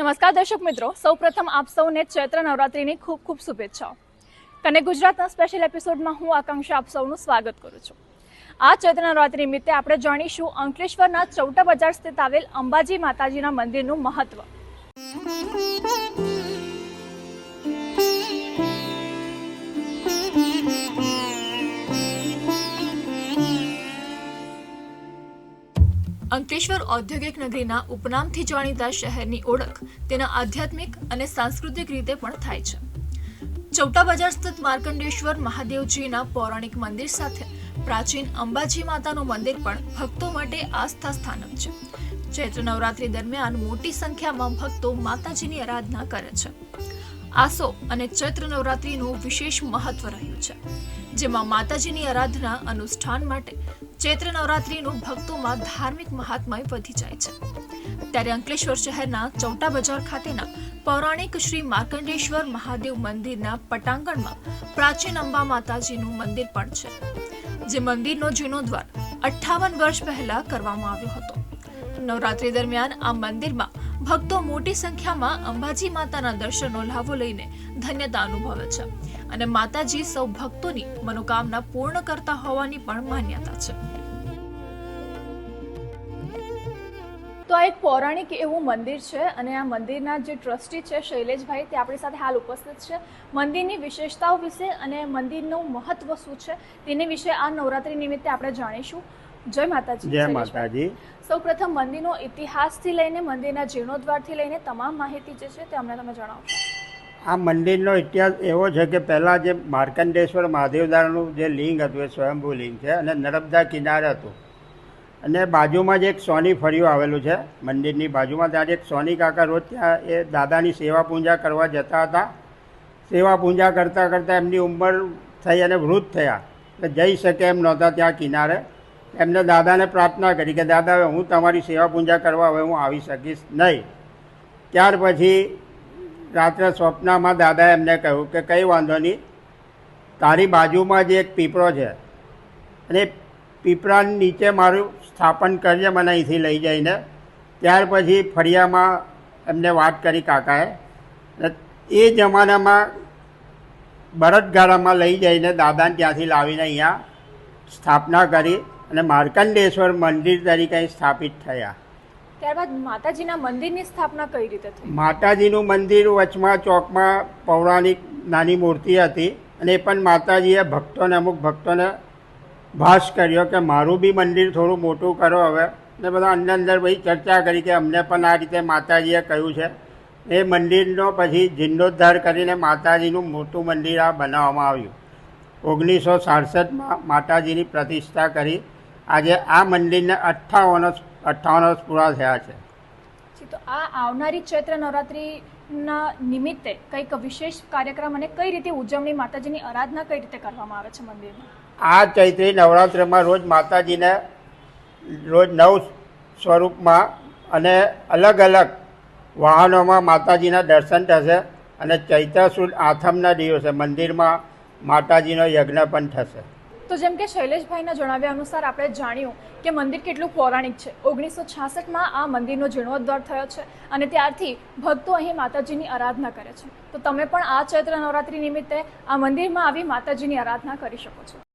નમસ્કાર દર્શક મિત્રો. સૌપ્રથમ આપ સૌને ચૈત્ર નવરાત્રિની ખૂબ ખૂબ શુભેચ્છાઓ. કને ગુજરાતના સ્પેશિયલ એપિસોડમાં હું આકાંક્ષા આપ સૌનું સ્વાગત કરું છું. આ ચૈત્ર નવરાત્રિ નિમિત્તે આપણે જાણીશું અંકલેશ્વરના ચૌટા બજાર સ્થિત આવેલ અંબાજી માતાજીના મંદિરનું મહત્વ. અંકલેશ્વર ઔદ્યોગિક નગરીના ઉપનામથી જાણીતા શહેરની ઓળખ તેના આધ્યાત્મિક અને સાંસ્કૃતિક રીતે પણ થાય છે. ચૌટા બજાર સ્થિત માર્કંડેશ્વર મહાદેવજીના પૌરાણિક મંદિર સાથે પ્રાચીન અંબાજી માતાનું મંદિર પણ ભક્તો માટે આસ્થા સ્થાનક છે. ચૈત્ર નવરાત્રી દરમિયાન મોટી સંખ્યામાં ભક્તો માતાજીની આરાધના કરે છે. આસો અને ચૈત્ર નવરાત્રીનું વિશેષ મહત્વ રહ્યું છે, જેમાં માતાજીની આરાધના અનુષ્ઠાન માટે ચૈત્ર નવરાત્રીનું ભક્તોમાં ધાર્મિક મહાત્મય વધી જાય છે. ત્યારે અંકલેશ્વર શહેરના ચૌટા બજાર ખાતેના પૌરાણિક શ્રી માર્કંડેશ્વર મહાદેવ મંદિરના પટાંગણમાં પ્રાચીન અંબા માતાજીનું મંદિર પણ છે, જે મંદિરનો જૂનો દ્વાર અઠ્ઠાવન વર્ષ પહેલા કરવામાં આવ્યો હતો. નવરાત્રી દરમિયાન આ મંદિરમાં ભક્તો મોટી સંખ્યામાં અંબાજી માતાના દર્શનનો લાભો લઈને ધન્યતા અનુભવે છે. અને માતાજી સૌ ભક્તોની મનોકામના પૂર્ણ કરતા હોવાની પણ માન્યતા છે. તો આ એક પૌરાણિક એવું મંદિર છે અને આ મંદિરના જે ટ્રસ્ટી છે શૈલેષભાઈ તે આપણી સાથે હાલ ઉપસ્થિત છે. મંદિરની વિશેષતાઓ વિશે અને મંદિરનું મહત્વ શું છે તેની વિશે આ નવરાત્રી નિમિત્તે આપણે જાણીશું. જય માતાજી જય. માતાજી. સૌપ્રથમ મંદિરનો ઇતિહાસથી લઈને મંદિરના જીર્ણોદ્વારથી લઈને તમામ માહિતી જે છે તે અમને તમે જણાવો. આ મંદિરનો ઇતિહાસ એવો છે કે પહેલાં જે માર્કંડેશ્વર મહાદેવદારનું જે લિંગ હતું એ સ્વયંભૂ લિંગ છે અને નર્મદા કિનારે હતું. અને બાજુમાં જ એક સોની ફળિયું આવેલું છે મંદિરની બાજુમાં. ત્યાં એક સોની કાકા રોજ ત્યાં એ દાદાની સેવા પૂજા કરવા જતા હતા. સેવા પૂજા કરતાં કરતાં એમની ઉંમર થઈ અને વૃદ્ધ થયા. એટલે જઈ શકે એમ નહોતા ત્યાં કિનારે. એમને દાદાને પ્રાર્થના કરી કે, દાદા, હવે હું તમારી સેવા પૂજા કરવા હવે હું આવી શકીશ નહીં. ત્યાર પછી રાત્રે સ્વપ્નમાં દાદાએ એમને કહ્યું કે, કંઈ વાંધો નહીં. તારી બાજુમાં જે એક પીપળો છે, અને પીપળાની નીચે મારું સ્થાપન કરજે, મને અહીંથી લઈ જઈને. ત્યાર પછી ફળિયામાં એમને વાત કરી કાકાએ. એ જમાનામાં બળદગાડામાં લઈ જઈને દાદાને ત્યાંથી લાવીને અહીંયા સ્થાપના કરી. અને માર્કંડેશ્વર મંદિર તરીકે સ્થાપિત થયા. ત્યારબાદ માતાજીના મંદિરની સ્થાપના કઈ રીતે થઈ? માતાજીનું મંદિર વચમાં ચોકમાં પૌરાણિક નાની મૂર્તિ હતી અને એ પણ માતાજીએ ભક્તોને અમુક ભક્તોને ભાસ કર્યો કે મારું બી મંદિર થોડું મોટું કરો હવે. ને બધા અંદર અંદર ભાઈ ચર્ચા કરી કે અમને પણ આ રીતે માતાજીએ કહ્યું છે. એ મંદિરનો પછી જીર્ણોદ્ધાર કરીને માતાજીનું મોટું મંદિર આ બનાવવામાં આવ્યું. ઓગણીસો સાડસઠમાં માતાજીની પ્રતિષ્ઠા કરી આજે આ મંદિરને અઠ્ઠાવન અઠ્ઠાવન વર્ષ પૂરા થયા છે. તો આ આવનારી ચૈત્ર નવરાત્રીના નિમિત્તે કંઈક વિશેષ કાર્યક્રમ અને કઈ રીતે ઉજવણી માતાજીની આરાધના કઈ રીતે કરવામાં આવે છે મંદિરમાં? આ ચૈત્રી નવરાત્રિમાં રોજ માતાજીને રોજ નવ સ્વરૂપમાં અને અલગ અલગ વાહનોમાં માતાજીના દર્શન થશે અને ચૈત્ર સુદ આથમના દિવસે મંદિરમાં માતાજીનો યજ્ઞ પણ થશે. તો જેમ કે શૈલેષભાઈના જણાવ્યા અનુસાર આપણે જાણ્યું કે મંદિર કેટલું પૌરાણિક છે. ઓગણીસો છાસઠમાં આ મંદિરનો જીર્ણોદ્ધાર થયો છે અને ત્યારથી ભક્તો અહીં માતાજીની આરાધના કરે છે. તો તમે પણ આ ચૈત્ર નવરાત્રી નિમિત્તે આ મંદિરમાં આવી માતાજીની આરાધના કરી શકો છો.